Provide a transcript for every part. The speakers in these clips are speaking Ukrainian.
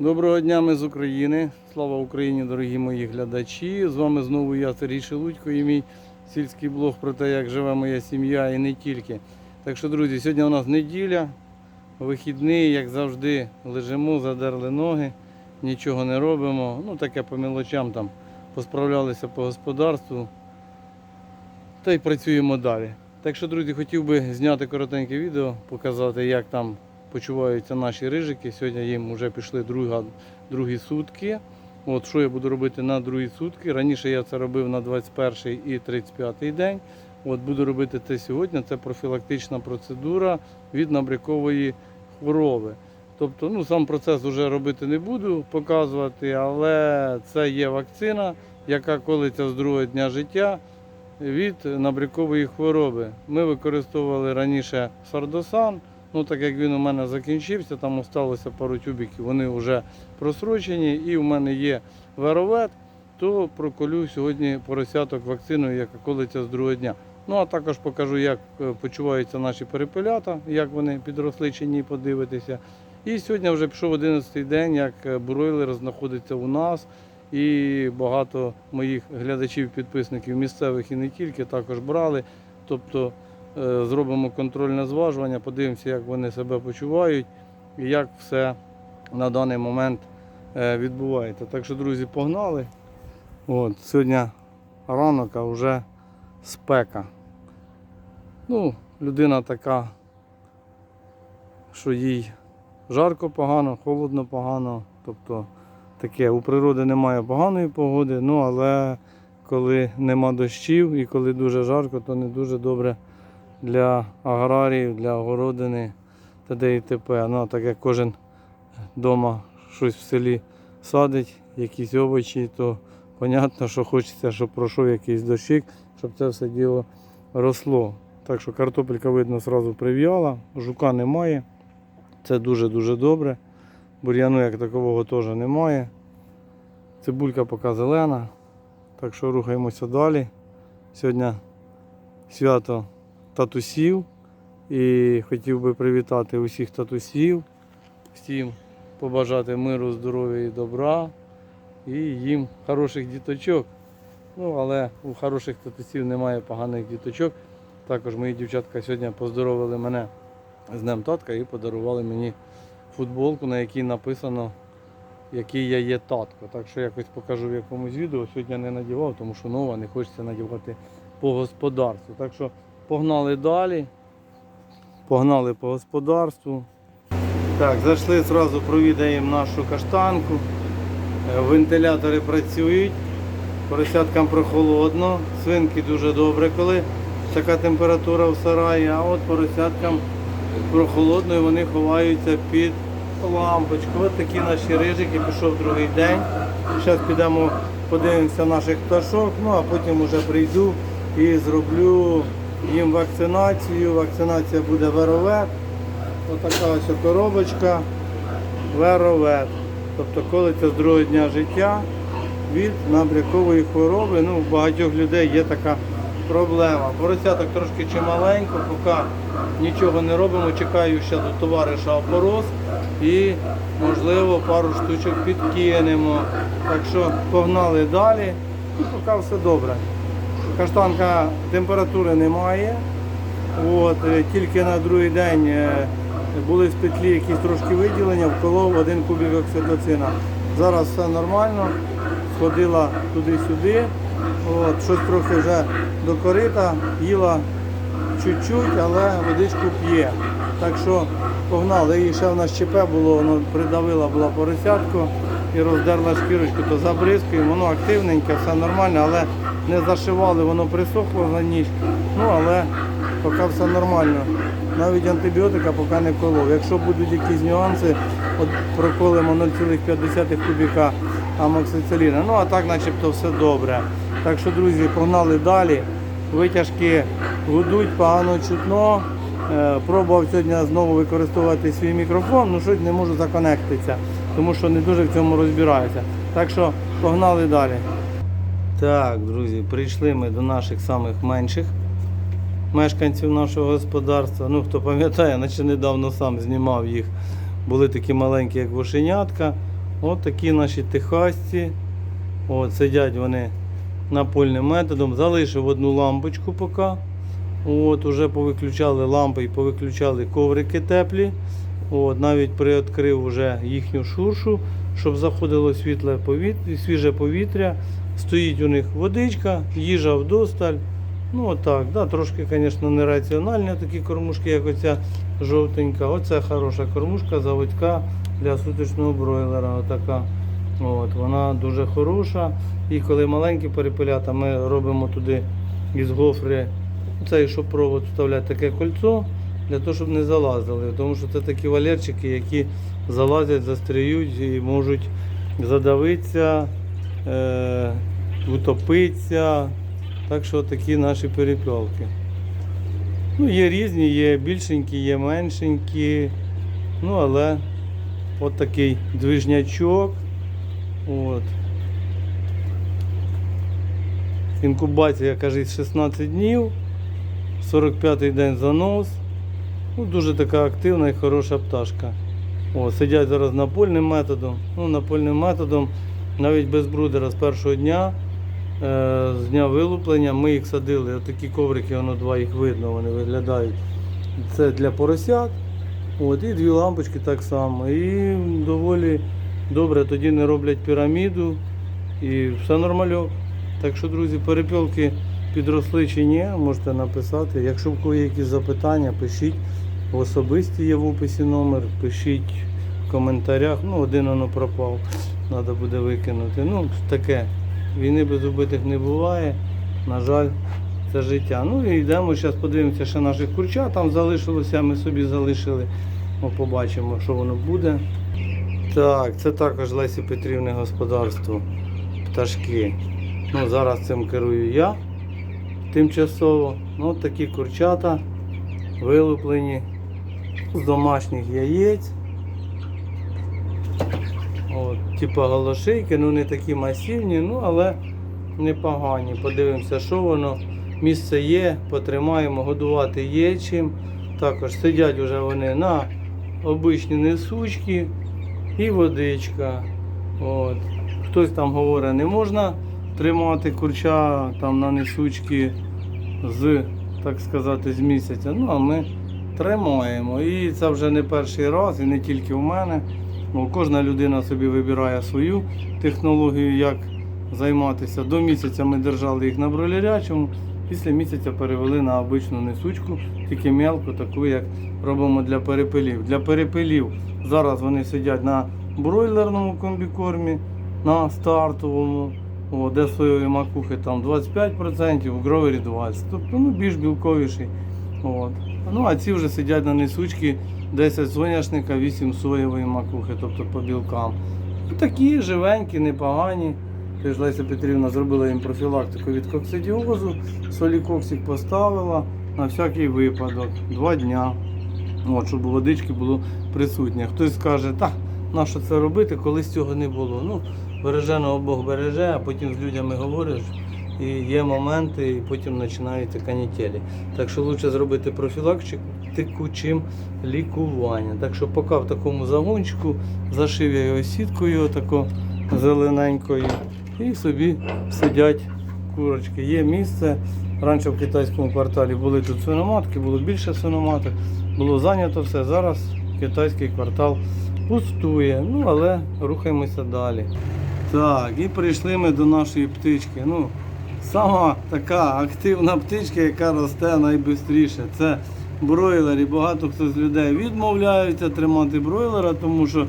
Доброго дня, ми з України. Слава Україні, дорогі мої глядачі. З вами знову я, Сергій Шелудько, і мій сільський блог про те, як живе моя сім'я і не тільки. Так що, друзі, сьогодні у нас неділя, вихідний, як завжди, лежимо, задерли ноги, нічого не робимо. Ну, таке по мілочам там посправлялися по господарству та й працюємо далі. Так що, друзі, хотів би зняти коротеньке відео, показати, як там почуваються наші рижики. Сьогодні їм вже пішли друга, другі сутки. От що я буду робити на другі сутки. Раніше я це робив на 21 і 35 день. От буду робити це сьогодні. Це профілактична процедура від набрякової хвороби. Тобто, ну сам процес вже робити не буду показувати, але це є вакцина, яка колиться з другого дня життя від набрякової хвороби. Ми використовували раніше сардосан. Ну, так як він у мене закінчився, там залишилося пару тюбиків, вони вже просрочені, і у мене є веровет, то проколю сьогодні поросяток вакциною, яка колиться з другого дня. Ну а також покажу, як е, почуваються наші перепелята, як вони підросли чи ні, подивитися. І сьогодні вже пішов 11-й день, як е, бройлер знаходиться у нас. І багато моїх глядачів, підписників місцевих і не тільки також брали. Тобто зробимо контрольне зважування, подивимося, як вони себе почувають і як все на даний момент е, відбувається. Так що, друзі, погнали. От, сьогодні ранок, а вже спека. Ну, людина така, що їй жарко погано, холодно погано. Тобто таке, у природи немає поганої погоди, ну але коли нема дощів і коли дуже жарко, то не дуже добре для аграріїв, для огородини та де і т.п. Ну, так як кожен вдома щось в селі садить, якісь овочі, то понятно, що хочеться, щоб пройшов якийсь дощик, щоб це все діло росло. Так що картопелька, видно, одразу прив'яла, жука немає. Це дуже-дуже добре. Бур'яну як такового теж немає. Цибулька поки зелена. Так що рухаємося далі. Сьогодні свято татусів. І хотів би привітати усіх татусів, всім побажати миру, здоров'я і добра. І їм хороших діточок. Ну, але у хороших татусів немає поганих діточок. Також мої дівчатка сьогодні поздоровили мене з Днем татка і подарували мені футболку, на якій написано, який я є татко. Так що якось покажу в якомусь відео. Сьогодні не надівав, тому що нова, не хочеться надівати по господарству. Так що погнали далі. Погнали по господарству. Так, зайшли, одразу провідаємо нашу каштанку. Е, Вентилятори працюють, поросяткам прохолодно, свинки дуже добре, коли така температура в сараї, а от поросяткам прохолодно і вони ховаються під лампочку. Ось такі наші рижики, пішов другий день. Зараз підемо подивимося наших пташок, ну а потім вже прийду і зроблю їм вакцинацію. Вакцинація буде веровет. Отака ось коробочка веровет. Тобто колиться з другого дня життя від набрякової хвороби. Ну, у багатьох людей є така проблема. Поросяток трошки чималенько, поки нічого не робимо. Чекаю ще до товариша опорос і, можливо, пару штучок підкинемо. Так що погнали далі. І поки все добре. Каштанка температури немає. От, е, тільки на другий день е, були в петлі якісь трошки виділення, вколов один кубик окситоцина. Зараз все нормально, сходила туди-сюди, от, щось трохи вже до корита, їла чуть-чуть, але водичку п'є. Так що погнали. І ще в нас ЧП було, воно придавила була поросятку і роздерла шкірочку, то забризкуємо, воно активненьке, все нормально, але не зашивали, воно присохло на ніч. Ну але поки все нормально. Навіть антибіотика поки не колов. Якщо будуть якісь нюанси, от проколимо 0,5 кубіка амоксициліна. Ну а так начебто все добре. Так що, друзі, погнали далі. Витяжки гудуть, погано чутно. Е, Пробував сьогодні знову використовувати свій мікрофон, ну щось не можу законектитися, тому що не дуже в цьому розбираюся. Так що погнали далі. Так, друзі, прийшли ми до наших самих менших мешканців нашого господарства. Ну, хто пам'ятає, наче недавно сам знімав їх. Були такі маленькі, як вошенятка. От такі наші техасці. От, сидять вони напольним методом. Залишив одну лампочку поки. От, уже повиключали лампи і повиключали коврики теплі. От, навіть приоткрив вже їхню шуршу, щоб заходило світле повітря, свіже повітря. Стоїть у них водичка, їжа вдосталь. Ну отак, да, трошки, звісно, нераціональні такі кормушки, як оця жовтенька. Оце хороша кормушка, заводька для суточного бройлера. Отака. От, вона дуже хороша. І коли маленькі перепелята, ми робимо туди із гофри, цей, щоб провод вставляти таке кольцо, для того, щоб не залазили. Тому що це такі валерчики, які залазять, застряють і можуть задавитися, е, утопитися. Так що такі наші перепілки. Ну, є різні, є більшенькі, є меншенькі. Ну, але от такий движнячок. От. Інкубація, каже, 16 днів, 45-й день занос. Ну, дуже така активна і хороша пташка. О, сидять зараз напольним методом. Ну, напольним методом, навіть без брудера з першого дня, е, з дня вилуплення, ми їх садили. Отакі коврики, воно два їх видно, вони виглядають. Це для поросят. От, і дві лампочки так само. І доволі добре тоді не роблять піраміду. І все нормальок. Так що, друзі, перепілки підросли чи ні, можете написати. Якщо в кого є якісь запитання, пишіть. В особисті є в описі номер, пишіть в коментарях. Ну, один воно пропав, треба буде викинути. Ну, таке. Війни без убитих не буває. На жаль, це життя. Ну і йдемо, зараз подивимося, ще наших курчат там залишилося, ми собі залишили. Ми побачимо, що воно буде. Так, це також Лесі Петрівне господарство. Пташки. Ну, зараз цим керую я тимчасово. Ну, такі курчата вилуплені з домашніх яєць. От, типа галошейки, ну не такі масивні, ну але непогані. Подивимося, що воно. Місце є, потримаємо, годувати є чим. Також сидять вже вони на обичні несучки і водичка. От. Хтось там говорить, не можна тримати курча там на несучки з, так сказати, з місяця. Ну, а ми тримаємо. І це вже не перший раз, і не тільки в мене. Бо кожна людина собі вибирає свою технологію, як займатися. До місяця ми держали їх на бролярячому, після місяця перевели на обичну несучку, тільки мелку, таку, як робимо для перепелів. Для перепелів зараз вони сидять на бройлерному комбікормі, на стартовому, о, де соєвої макухи там 25%, в гровері 20%. Тобто ну, більш білковіший. От. Ну, а ці вже сидять на несучці 10 соняшника, 8 соєвої макухи, тобто по білкам. Ну, Такі живенькі, непогані. Теж Леся Петрівна зробила їм профілактику від коксидіозу, солікоксик поставила на всякий випадок. Два дня. От, щоб водички було присутнє. Хтось скаже, так, на що це робити, коли цього не було. Ну, береженого Бог береже, а потім з людьми говориш. І є моменти, і потім починаються канітелі. Так що краще зробити профілактику, чим лікування. Так що поки в такому загончику зашив я його сіткою тако зелененькою. І собі сидять курочки. Є місце. Раніше в китайському кварталі були тут свиноматки, було більше свиноматок, було зайнято все. Зараз китайський квартал пустує. Ну, але рухаємося далі. Так, і прийшли ми до нашої птички. Ну, сама така активна птичка, яка росте найшвидше. Це бройлер. І багато хто з людей відмовляються тримати бройлера, тому що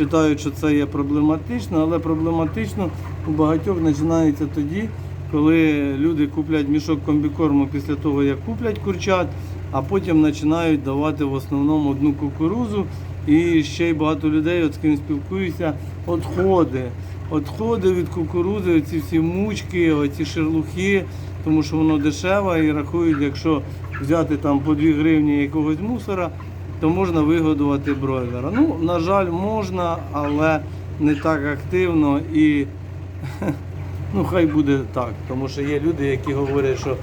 вважають, що це є проблематично, але проблематично у багатьох починається тоді, коли люди куплять мішок комбікорму після того, як куплять курчат, а потім починають давати в основному одну кукурузу. І ще й багато людей, от з ким спілкуюся, відходи. Відходи від кукурузи, оці всі мучки, оці шерлухи, тому що воно дешеве і рахують, якщо взяти там по 2 гривні якогось мусора, то можна вигодувати бройлера. Ну, на жаль, можна, але не так активно і ну хай буде так, тому що є люди, які говорять, що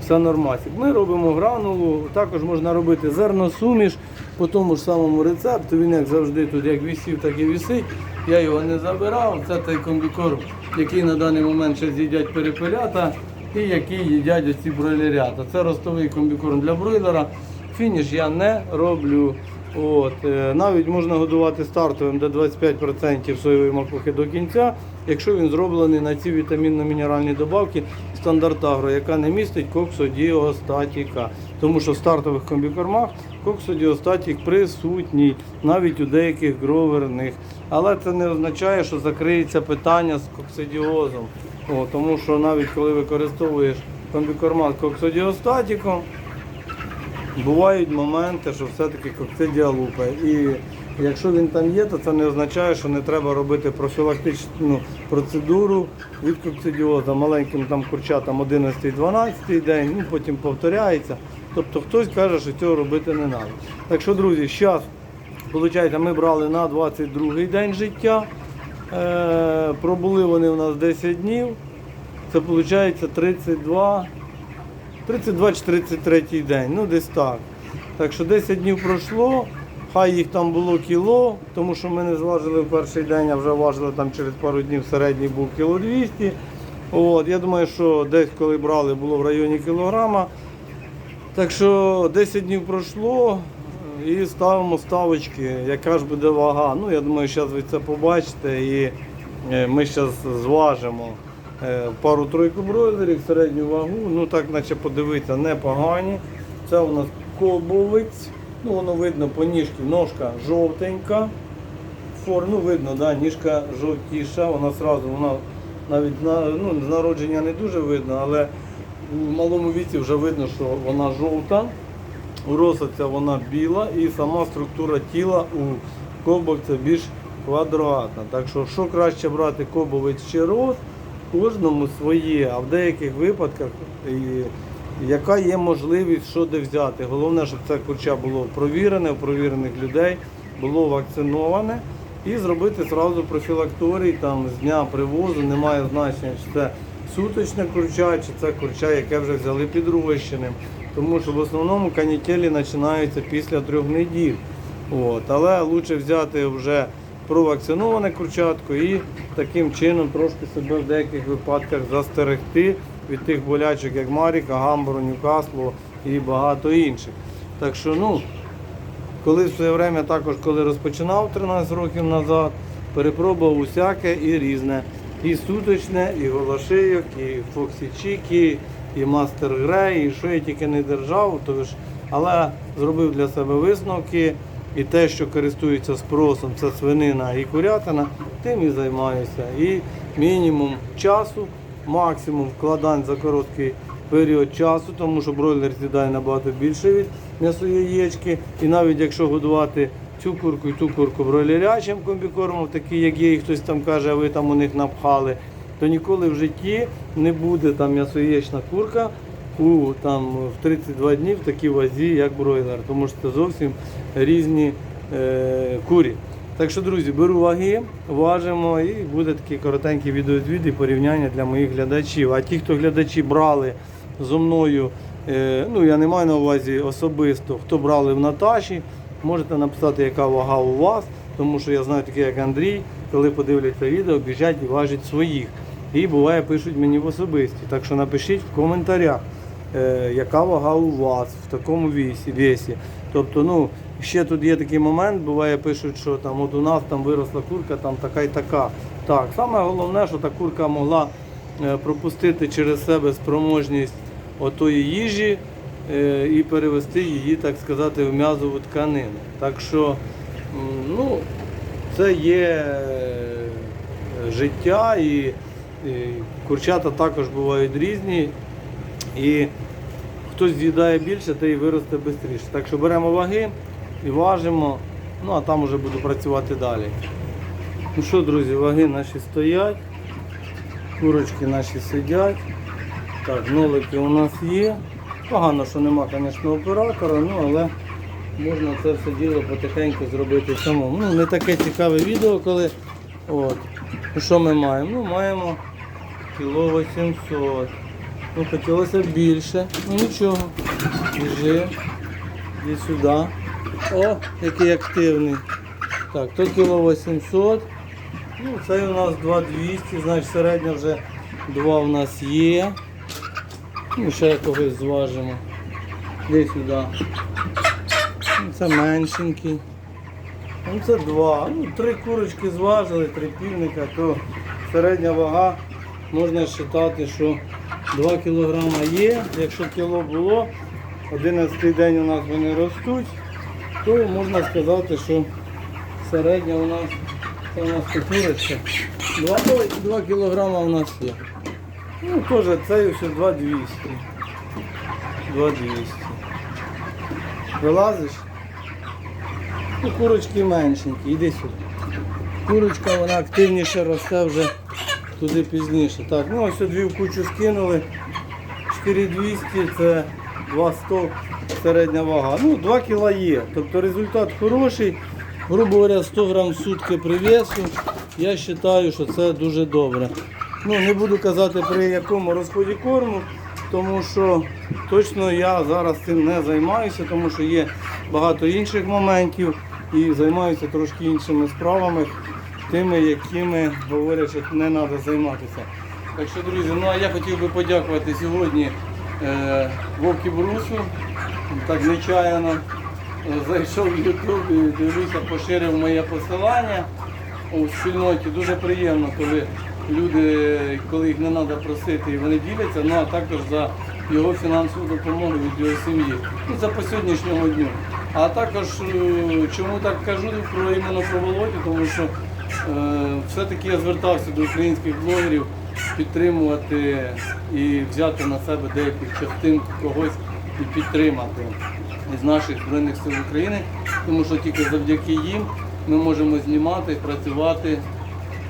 все нормально. Ми робимо гранулу, також можна робити зерносуміш. по тому ж самому рецепту. Він як завжди тут як висів, так і висить. Я його не забирав. Це той комбікорм, який на даний момент ще з'їдять перепелята і який їдять оці бройлерята. Це ростовий комбікорм для бройлера. Фініш я не роблю. От, е, навіть можна годувати стартовим до 25% соєвої макухи до кінця, якщо він зроблений на ці вітамінно-мінеральні добавки стандарт агро, яка не містить коксодіостатіка. Тому що в стартових комбікормах коксодіостатік присутній, навіть у деяких гроверних. Але це не означає, що закриється питання з коксидіозом. О, тому що навіть коли використовуєш комбікормат коксодіостатіком, бувають моменти, що все-таки коксидія лупає. І якщо він там є, то це не означає, що не треба робити профілактичну процедуру від коксидіоза маленьким там курчатам 11-12 день, ну потім повторяється. Тобто хтось каже, що цього робити не треба. Так що, друзі, зараз, виходить, ми брали на 22 день життя. Е, пробули вони у нас 10 днів. Це виходить 32. 32 чи 33 день, ну десь так. Так що 10 днів пройшло, хай їх там було кіло, тому що ми не зважили в перший день, а вже важили там через пару днів середній був кіло 200. От, я думаю, що десь коли брали, було в районі кілограма. Так що 10 днів пройшло і ставимо ставочки, яка ж буде вага. Ну, я думаю, зараз ви це побачите і е, ми зараз зважимо е, пару-тройку бройлерів, середню вагу. Ну так, наче подивитися, непогані. Це у нас кобовець. Ну, воно видно по ніжці, ножка жовтенька. Фор, ну видно, да, ніжка жовтіша, вона сразу, вона навіть на, ну, з народження не дуже видно, але в малому віці вже видно, що вона жовта. У розсадця вона біла і сама структура тіла у кобовця більш квадратна. Так що, що краще брати кобовець чи роз, кожному своє, а в деяких випадках яка є можливість що де взяти. Головне, щоб це курча було провірене, у провірених людей, було вакциноване. І зробити зразу профілакторій там, з дня привозу, немає значення, чи це суточне курча, чи це курча, яке вже взяли підрощеним. Тому що в основному канітелі починаються після трьох неділь. От. Але краще взяти вже провакциноване курчатко і таким чином трошки себе в деяких випадках застерегти від тих болячок, як Маріка, Гамбуру, Ньюкаслу і багато інших. Так що, ну, коли в своє время також, коли розпочинав 13 років назад, перепробував усяке і різне. І суточне, і голошийок, і фоксічіки, і мастер грей, і що я тільки не держав, то ж, але зробив для себе висновки. І те, що користується спросом, це свинина і курятина, тим і займаюся. І мінімум часу, максимум вкладань за короткий період часу, тому що бройлер з'їдає набагато більше від м'ясояєчки. І навіть якщо годувати цю курку і ту курку бройлерячим комбікормом, такий, як є, і хтось там каже, а ви там у них напхали, то ніколи в житті не буде там м'ясоєчна курка у там в 32 дні в такій вазі, як бройлер, тому що це зовсім різні е, курі. Так що, друзі, беру ваги, важимо і буде такий коротенький відеозвіт і порівняння для моїх глядачів. А ті, хто глядачі брали зо мною, е, ну я не маю на увазі особисто, хто брали в Наташі, можете написати, яка вага у вас, тому що я знаю таке, як Андрій, коли подивляться відео, біжать і важать своїх. І буває, пишуть мені в особисті. Так що напишіть в коментарях, е, яка вага у вас в такому вісі, весі. Тобто, ну, ще тут є такий момент, буває, пишуть, що там от у нас там виросла курка, там така і така. Так, саме головне, що та курка могла е, пропустити через себе спроможність отої їжі і перевести її, так сказати, в м'язову тканину. Так що, ну, це є е, життя і курчата також бувають різні. І хтось з'їдає більше, той і виросте швидше. Так що беремо ваги і важимо, ну а там вже буду працювати далі. Ну що, друзі, ваги наші стоять, курочки наші сидять. Так, нолики у нас є. Погано, що нема, звісно, оператора, ну але можна це все діло потихеньку зробити самому. Ну, не таке цікаве відео, коли. От. Що ми маємо? Ну, маємо кіло 800. Ну, хотілося більше. Ну нічого. Біжи. Іди сюди. О, який активний. Так, то кіло 800. Ну, цей у нас 2200, значить середня вже 2 у нас є. Ну, ще когось зважимо. Де сюди. Ну, Це меншенький. Ну, це два. Ну, три курочки зважили, три півника, то середня вага можна вважати, що 2 кг є. Якщо кіло було, 11 день у нас вони ростуть, то можна сказати, що середня у нас це у нас курочка. 2, 2 кг у нас є. Ну, теж цей все 2200. 2200. Вилазиш? Ну, курочки меншенькі, іди сюди. Курочка вона активніше росте вже туди пізніше. Так, ну ось дві в кучу скинули. 4200 це 200 середня вага. Ну, 2 кіла є. Тобто результат хороший. Грубо говоря, 100 грам сутки привесу. Я вважаю, що це дуже добре. Ну, не буду казати при якому розході корму, тому що точно я зараз цим не займаюся, тому що є багато інших моментів і займаюся трошки іншими справами, тими, якими говорять, що не треба займатися. Так що, друзі, ну а я хотів би подякувати сьогодні е, Вовкі Брусу. Так нечаянно е, зайшов в YouTube і дивлюся, поширив моє посилання у спільноті. Дуже приємно, коли люди, коли їх не треба просити, вони діляться, ну а також за його фінансову допомогу від його сім'ї. Ну, це по сьогоднішньому дню. А також е, чому так кажу про іменно про Володю, тому що е, все-таки я звертався до українських блогерів підтримувати і взяти на себе деяких частин когось і підтримати із наших Збройних сил України, тому що тільки завдяки їм ми можемо знімати, працювати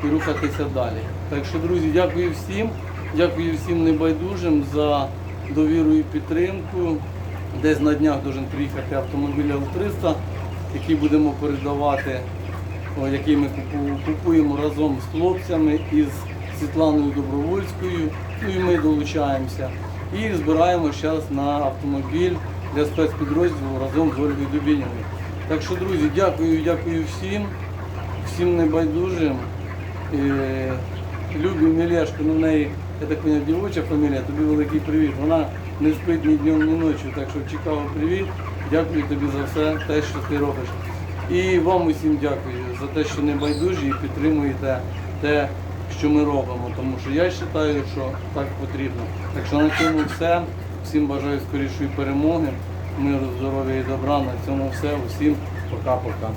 і рухатися далі. Так що, друзі, дякую всім, дякую всім небайдужим за довіру і підтримку. Десь на днях должен приїхати автомобіль Л-300, який будемо передавати, який ми купуємо разом з хлопцями із Світланою Добровольською. Ну і ми долучаємося. І збираємо зараз на автомобіль для спецпідрозділу разом з Ольгою Дубініною. Так що, друзі, дякую, дякую всім, всім небайдужим. Любі Мілешко, ну в неї, я так поняв, дівоча фамілія, тобі великий привіт. Вона не спить ні днем, ні ночі, так що Чикаго привіт. Дякую тобі за все те, що ти робиш. І вам усім дякую за те, що не байдужі і підтримуєте те, що ми робимо. Тому що я вважаю, що так потрібно. Так що на цьому все. Всім бажаю скорішої перемоги, миру, здоров'я і добра. На цьому все. Усім пока-пока.